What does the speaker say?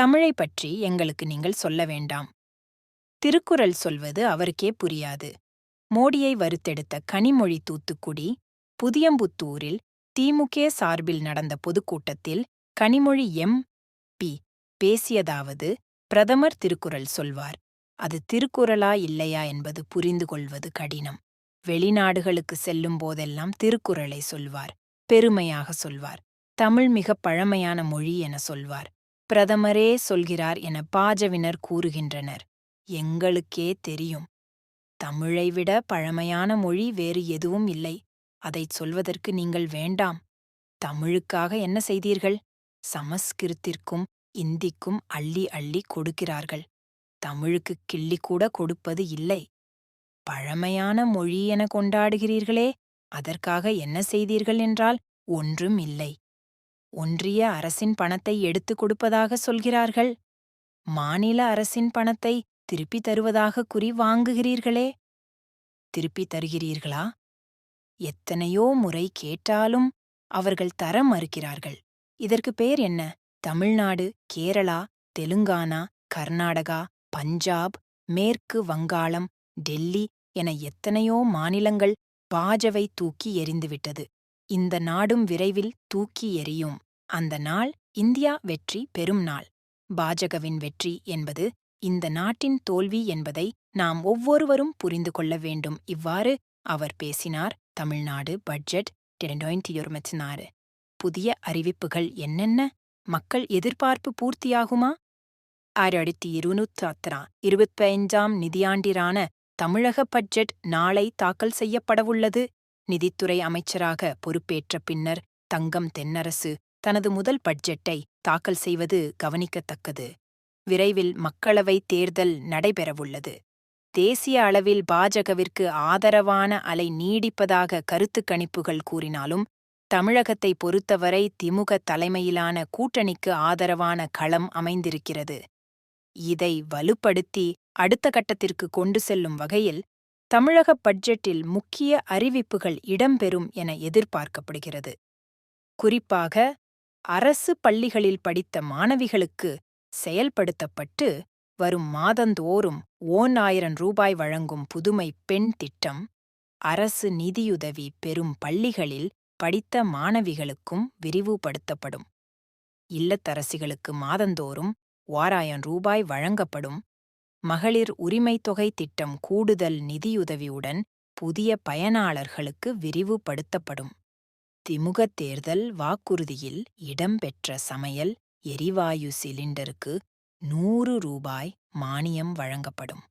தமிழை பற்றி எங்களுக்கு நீங்கள் சொல்ல வேண்டாம். திருக்குறள் சொல்வது அவருக்கே புரியாது. மோடியை வறுத்தெடுத்த கனிமொழி தூத்துக்குடி புதியம்புத்தூரில் திமுக சார்பில் நடந்த பொதுக்கூட்டத்தில் கனிமொழி எம். பி. பேசியதாவது பிரதமர் திருக்குறள் சொல்வார் அது திருக்குறளா இல்லையா என்பது புரிந்து கொள்வது கடினம். வெளிநாடுகளுக்கு செல்லும் போதெல்லாம் திருக்குறளை சொல்வார் பெருமையாக சொல்வார் தமிழ் மிக பழமையான மொழி என சொல்வார். பிரதமரே சொல்கிறார் என பாஜவினர் கூறுகின்றனர். எங்களுக்கே தெரியும். தமிழை விட பழமையான மொழி வேறு எதுவும் இல்லை. அதைச் சொல்வதற்கு நீங்கள் வேண்டாம். தமிழுக்காக என்ன செய்தீர்கள்? சமஸ்கிருத்திற்கும் இந்திக்கும் அள்ளி அள்ளி கொடுக்கிறார்கள். தமிழுக்கு கிள்ளி கூட கொடுப்பது இல்லை. பழமையான மொழி என கொண்டாடுகிறீர்களே அதற்காக என்ன செய்தீர்கள் என்றால் ஒன்றும் இல்லை. ஒன்றிய அரசின் பணத்தை எடுத்துக் கொடுப்பதாக சொல்கிறார்கள். மாநில அரசின் பணத்தை திருப்பி தருவதாக குறி வாங்குகிறீர்களே. திருப்பி தருகிறீர்களா? எத்தனையோ முறை கேட்டாலும் அவர்கள் தர மறுக்கிறார்கள். இதற்கு பேர் என்ன? தமிழ்நாடு கேரளா தெலுங்கானா கர்நாடகா பஞ்சாப் மேற்கு வங்காளம் டெல்லி என எத்தனையோ மாநிலங்கள் பாஜவை தூக்கி எறிந்துவிட்டது. இந்த நாடும் விரைவில் தூக்கி எறியும். அந்த நாள் இந்தியா வெற்றி பெறும் நாள். பாஜகவின் வெற்றி என்பது இந்த நாட்டின் தோல்வி என்பதை நாம் ஒவ்வொருவரும் புரிந்து கொள்ள வேண்டும். இவ்வாறு அவர் பேசினார். தமிழ்நாடு பட்ஜெட் இரண்டாயிரத்தி புதிய அறிவிப்புகள் என்னென்ன? மக்கள் எதிர்பார்ப்பு பூர்த்தியாகுமா? ஆயிரத்தி இருநூற்று அத்தரா. இருபத்தைந்தாம் நிதியாண்டிரான தமிழக பட்ஜெட் நாளை தாக்கல் செய்யப்படவுள்ளது. நிதித்துறை அமைச்சராக பொறுப்பேற்ற பின்னர் தங்கம் தென்னரசு தனது முதல் பட்ஜெட்டை தாக்கல் செய்வது கவனிக்கத்தக்கது. விரைவில் மக்களவை தேர்தல் நடைபெறவுள்ளது. தேசிய அளவில் பாஜகவிற்கு ஆதரவான அலை நீடிப்பதாக கருத்து கணிப்புகள் கூறினாலும் தமிழகத்தை பொறுத்தவரை திமுக தலைமையிலான கூட்டணிக்கு ஆதரவான களம் அமைந்திருக்கிறது. இதை வலுப்படுத்தி அடுத்த கட்டத்திற்கு கொண்டு செல்லும் வகையில் தமிழக பட்ஜெட்டில் முக்கிய அறிவிப்புகள் இடம்பெறும் என எதிர்பார்க்கப்படுகிறது. குறிப்பாக அரசு பள்ளிகளில் படித்த மாணவிகளுக்கு செயல்படுத்தப்பட்டு வரும் மாதந்தோறும் ஓன் ஆயிரம் ரூபாய் வழங்கும் புதுமை பெண் திட்டம் அரசு நிதியுதவி பெறும் பள்ளிகளில் படித்த மாணவிகளுக்கும் விரிவுபடுத்தப்படும். இல்லத்தரசிகளுக்கு மாதந்தோறும் ஓராயிரம் ரூபாய் வழங்கப்படும். மகளிர் உரிமைத் தொகை திட்டம் கூடுதல் நிதியுதவியுடன் புதிய பயனாளர்களுக்கு விரிவுபடுத்தப்படும். திமுக தேர்தல் வாக்குறுதியில் இடம்பெற்ற சமையல் எரிவாயு சிலிண்டருக்கு நூறு ரூபாய் மானியம் வழங்கப்படும்.